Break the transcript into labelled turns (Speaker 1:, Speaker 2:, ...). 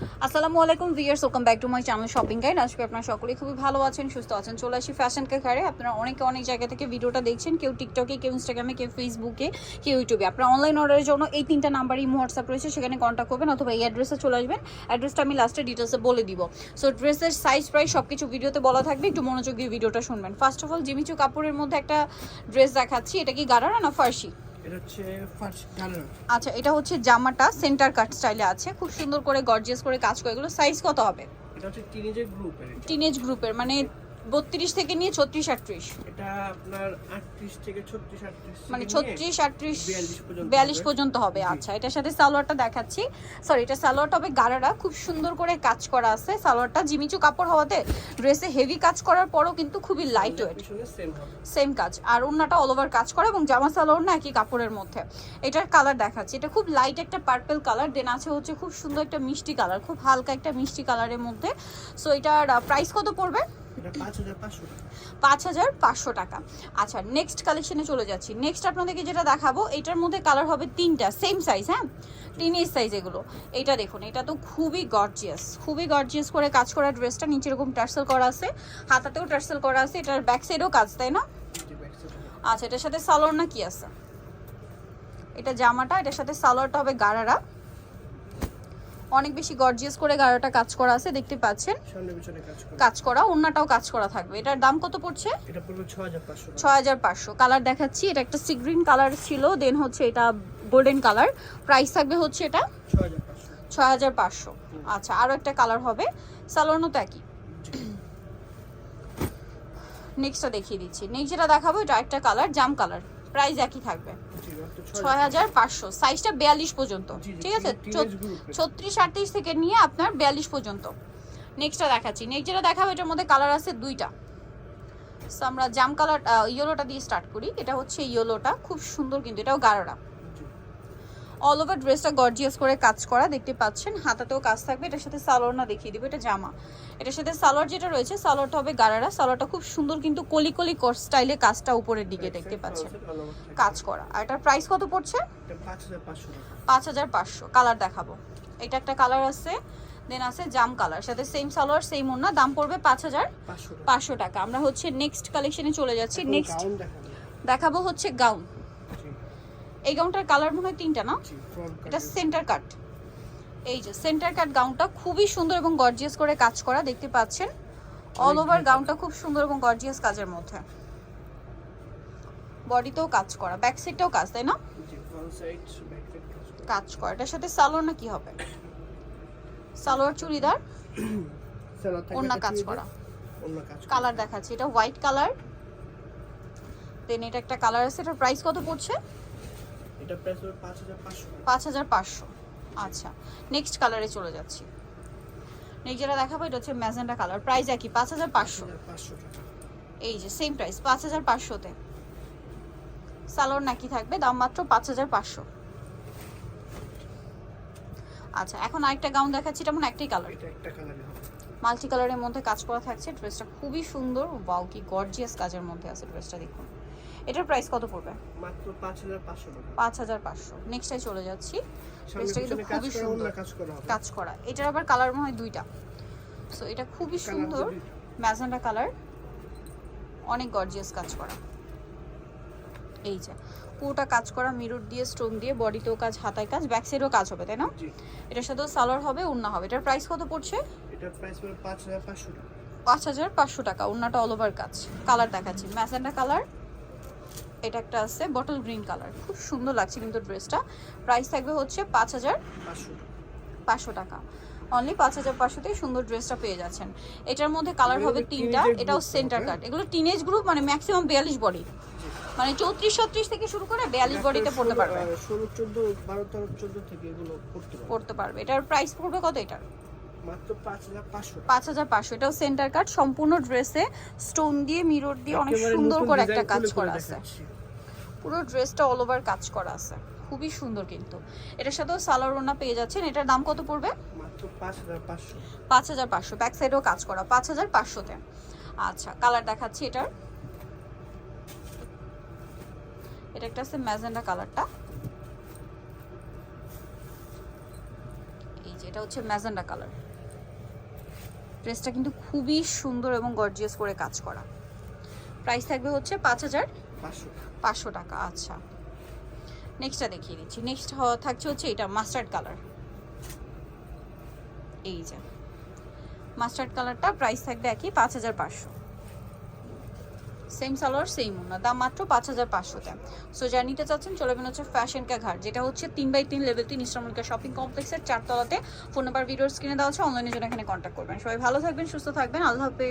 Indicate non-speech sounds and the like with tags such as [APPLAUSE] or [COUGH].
Speaker 1: আসসালামু আলাইকুম viewers welcome back to my channel shopping guide. আজকে আপনারা সকলেই খুবই ভালো আছেন, সুস্থ আছেন। চলে আসি ফ্যাশন কারে আপনারা অনেকে অনেক জায়গা থেকে ভিডিওটা দেখছেন, কেউ টিকটকে কেউ ইনস্টাগ্রামে কেউ ফেসবুকে কেউ ইউটিউবে আপনারা অনলাইন অর্ডারের জন্য এই তিনটা নাম্বারই হোয়াটসঅ্যাপ রয়েছে, সেখানে কন্ট্যাক্ট করবেন অথবা এই অ্যাড্রেসে চলে আসবেন। অ্যাড্রেসটা আমি লাস্টে ডিটেলসে বলে দিব। সো ড্রেসের সাইজ প্রাইস সব কিছু ভিডিওতে বলা থাকবে, একটু মনোযোগ দিয়ে ভিডিওটা শুনবেন। ফার্স্ট অফ অল জিমিচু কাপড়ের মধ্যে একটা ড্রেস দেখাচ্ছি, এটা কি গারারা না ফার্সি
Speaker 2: এটা হচ্ছে ফার্স্ট কালার
Speaker 1: আচ্ছা এটা হচ্ছে জামাটা সেন্টার কাট স্টাইলে আছে। খুব সুন্দর করে গর্জিয়াস করে কাজ করে। এগুলো সাইজ কত হবে?
Speaker 2: এটা হচ্ছে টিনেজের গ্রুপের
Speaker 1: টিনেজ গ্রুপের মানে বত্রিশ থেকে নিয়ে ছত্রিশ আটত্রিশ।
Speaker 2: এটা আপনার 38 থেকে 36 38
Speaker 1: মানে ছত্রিশ আটত্রিশ বিয়াল্লিশ পর্যন্ত হবে। আচ্ছা। এটার সাথে সালোয়ারটা দেখাচ্ছি। সরি এটা সালোয়ারটা হবে গারারা খুব সুন্দর করে কাজ করা আছে সালোয়ারটা। জিমিচু কাপড় হওয়াতে ড্রেসে হেভি কাজ করার পরও কিন্তু খুবই লাইট ওয়েট
Speaker 2: সেম
Speaker 1: কাজ। আর ওন্নাটা অল ওভার কাজ করা এবং জামা সালোয়ার না একই কাপড়ের মধ্যে। এটার কালার দেখাচ্ছি। এটা খুব লাইট একটা পার্পল কালার দেন আছে হচ্ছে খুব সুন্দর একটা মিষ্টি কালার খুব হালকা একটা মিষ্টি কালারের মধ্যে। সো এটার প্রাইস কত পড়বে?
Speaker 2: এটা 5500 টাকা
Speaker 1: পাঁচ হাজার পাঁচশো টাকা। আচ্ছা নেক্সট কালেকশনে চলে যাচ্ছি। নেক্সট আপনাদেরকে যেটা দেখাবো এটার মধ্যে কালার হবে তিনটা সেম সাইজ হ্যাঁ? টিনেজ সাইজ এগুলো। এটা দেখুন এটা তো খুবই গর্জিয়াস খুবই গর্জিয়াস করে কাজ করা ড্রেসটা নিচে এরকম টার্সেল করা আছে হাতাতেও টার্সেল করা আছে এটার ব্যাক সাইডেও কাজ তাই না? আচ্ছা এটার সাথে সালোয়ার না কি আছে? এটা জামাটা এটার সাথে সালোয়ারটা হবে গারারা। অনেক বেশি গর্জিয়াস করে গারাটা কাজ করা আছে দেখতে পাচ্ছেন।
Speaker 2: কাজ করা।
Speaker 1: অন্যটাও কাজ করা থাকবে। এটার দাম কত পড়ছে?
Speaker 2: এটা পড়বে 6500 টাকা।
Speaker 1: ছয় হাজার পাঁচশো। কালার দেখাচ্ছি এটা একটা সি গ্রিন কালার ছিল দেন হচ্ছে এটা গোল্ডেন কালার প্রাইস থাকবে হচ্ছে এটা
Speaker 2: 6500
Speaker 1: ছয় হাজার পাঁচশো। আচ্ছা আরও একটা কালার হবে। সালোয়ারও তো একই। নেক্সটটা দেখিয়ে দিচ্ছি। নেক্সট যেটা দেখাবো এটা একটা কালার জাম কালার প্রাইস একই থাকবে। ছয় হাজার। পাঁচশো। সাইজটা বিয়াল্লিশ পর্যন্ত। ঠিক আছে। ছত্রিশ আটত্রিশ থেকে নিয়ে আপনার বিয়াল্লিশ পর্যন্ত। নেক্সটটা দেখাচ্ছি। নেক্সট যেটা দেখাবো এটার মধ্যে কালার আছে দুইটা। সো আমরা জাম কালার ইয়েলোটা দিয়ে স্টার্ট করি। এটা হচ্ছে ইয়েলোটা খুব সুন্দর কিন্তু এটাও গাঢ়রা।
Speaker 2: জি
Speaker 1: অল ওভার ড্রেসটা গর্জিয়াস করে কাজ করা দেখতে পাচ্ছেন। হাতাতেও কাজ থাকবে। এটার সাথে সালোয়ার না দেখিয়ে দিব এটা জামা। এটার সাথে সালোয়ার যেটা রয়েছে সালোয়ারটা হবে গারারা। সালোয়ারটা খুব সুন্দর কিন্তু কলি কলি স্টাইলে কাজটা উপরের দিকে দেখতে পাচ্ছেন। কাজ করা। আর এটার প্রাইস কত পড়ছে?
Speaker 2: এটা 5500 টাকা।
Speaker 1: পাঁচ হাজার পাঁচশো। কালার দেখাবো। এটা একটা কালার আছে দেন আছে জাম কালার সাথে সেম সালোয়ার সেম ওড়না। দাম পড়বে পাঁচ হাজার পাঁচশো টাকা। আমরা হচ্ছে নেক্সট কালেকশনে চলে যাচ্ছি। নেক্সট
Speaker 2: দেখাবো।
Speaker 1: হচ্ছে গাউন এই গাউনটার কালার মনে হয় তিনটা না? এটা সেন্টার কাট এই যে সেন্টার কাট গাউনটা খুবই সুন্দর এবং গর্জিয়াস করে কাজ করা দেখতে পাচ্ছেন? অল ওভার গাউনটা খুব সুন্দর এবং গর্জিয়াস কাজের মধ্যে। বডিতেও কাজ করা ব্যাক সাইডটাও কাজ তাই না?
Speaker 2: কাজ করা।
Speaker 1: এটার সাথে সালোয়ার না কি হবে? সালোয়ার চুড়িদার? [COUGHS] করা।
Speaker 2: কাজ করা।
Speaker 1: কালার দেখাচ্ছি এটা হোয়াইট কালার দেন এটা একটা কালার আছে এটার প্রাইস কত পড়ছে?
Speaker 2: এটা প্রাইস হবে 5500 টাকা।
Speaker 1: পাঁচ হাজার পাঁচশো। আচ্ছা নেক্সট কালারে চলে যাচ্ছি। নেক্সট যেটা দেখাবো এটা হচ্ছে ম্যাজেন্ডা কালার প্রাইস একই পাঁচ হাজার পাঁচশো।
Speaker 2: 5500 টাকা।
Speaker 1: এই যে সেম প্রাইস পাঁচ হাজার পাঁচশোতে। সালোয়ার নাকি থাকবে দাম মাত্র পাঁচ হাজার পাঁচশো। আচ্ছা এখন আরেকটা গাউন দেখাচ্ছি তেমন একটাই কালার
Speaker 2: এটা একটা কালারে
Speaker 1: মাল্টি কালারের মধ্যে কাজ করা থাকছে ড্রেসটা খুবই সুন্দর। বাউ কি গর্জিয়াস কাজের মধ্যে আছে ড্রেসটা দেখুন। এটার প্রাইস কত পড়বে?
Speaker 2: মাত্র 5500 টাকা।
Speaker 1: পাঁচ হাজার পাঁচশো। নেক্সটে চলে যাচ্ছি। ড্রেসটা কিন্তু খুবই সুন্দর।
Speaker 2: কাজ করা
Speaker 1: কাজ করা। এটার আবার কালার মনে হয় দুইটা। সো এটা খুবই সুন্দর। ম্যাজেন্ডা কালার অনেক গর্জিয়াস কাজ করা। এই যে পুরোটা কাজ করা মিরর দিয়ে স্টোন দিয়ে বডিতেও কাজ হাতায় কাজ ব্যাক সাইডেও কাজ হবে তাই না? এটার সাথেও সালোয়ার হবে ওড়না হবে। এটার প্রাইস কত পড়ছে?
Speaker 2: এটার প্রাইস পড়বে 5500 টাকা।
Speaker 1: পাঁচ হাজার পাঁচশো টাকা ওড়নাটা অল ওভার কাজ। কালার দেখাচ্ছি। ম্যাজেন্ডা কালার এটা একটা আছে বটল গ্রিন কালার খুব সুন্দর লাগছে কিন্তু ড্রেসটা। প্রাইস থাকবে হচ্ছে পাঁচ হাজার
Speaker 2: 500 টাকা
Speaker 1: পাঁচশো টাকা। অনলি পাঁচ হাজার পাঁচশোতেই সুন্দর ড্রেসটা পেয়ে যাচ্ছেন। এটার মধ্যে কালার হবে তিনটা এটাও সেন্টার কাট এগুলো টিনেজ গ্রুপ মানে ম্যাক্সিমাম বিয়াল্লিশ বডি মানে চৌত্রিশ ছত্রিশ থেকে শুরু করে বিয়াল্লিশ বডিতে পড়তে পারবে।
Speaker 2: 16 14 12 13 14 থেকে এগুলো পড়তে পারবে।
Speaker 1: এটার প্রাইস পড়বে কত এটার?
Speaker 2: মাত্র 5500 টাকা
Speaker 1: পাঁচ হাজার পাঁচশো এটাও সেন্টার কাট সম্পূর্ণ ড্রেসে স্টোন দিয়ে মিরর দিয়ে অনেক সুন্দর করে একটা কাজ করা আছে। পুরো ড্রেসটা অল ওভার কাজ করা আছে। খুবই সুন্দর কিন্তু। এটার সাথেও সালোয়ার ওনা পেয়ে যাচ্ছেন। এটার দাম কত পড়বে?
Speaker 2: মাত্র 5500
Speaker 1: পাঁচ হাজার পাঁচশো। ব্যাক সাইডেও কাজ করা। পাঁচ হাজার পাঁচশোতে আচ্ছা কালার দেখাচ্ছি এটার। এটা একটা আছে ম্যাজেন্ডা কালারটা এই যে এটা হচ্ছে ম্যাজেন্ডা কালার ড্রেসটা কিন্তু খুবই সুন্দর এবং গর্জিয়াস করে কাজ করা। প্রাইস থাকবে হচ্ছে পাঁচ হাজার
Speaker 2: পাঁচশো
Speaker 1: পাঁচশো টাকা আচ্ছা। নেক্সটটা দেখিয়ে দিচ্ছি। নেক্সট থাকছে হচ্ছে এটা মাস্টার্ড কালার এই যে। মাস্টার্ড কালারটা প্রাইস থাকবে একই পাঁচ হাজার পাঁচশো। সেম সালোয়ার সেম ওনার দাম মাত্র পাঁচ হাজার পাঁচশোতে। সো যা নিতে চাচ্ছেন চলে হচ্ছে ফ্যাশন কা ঘাট, যেটা হচ্ছে তিন বাই তিন লেভেল তিন ইস্টামলিকা শপিং কমপ্লেক্সের চারতলাতে ফোন নাম্বার ভিডিওর স্ক্রিনে দেওয়া আছে অনলাইনের জন্য এখানে কন্ট্যাক্ট করবেন। সবাই ভালো থাকবেন, সুস্থ থাকবেন, আল্লাহ হাফেজ।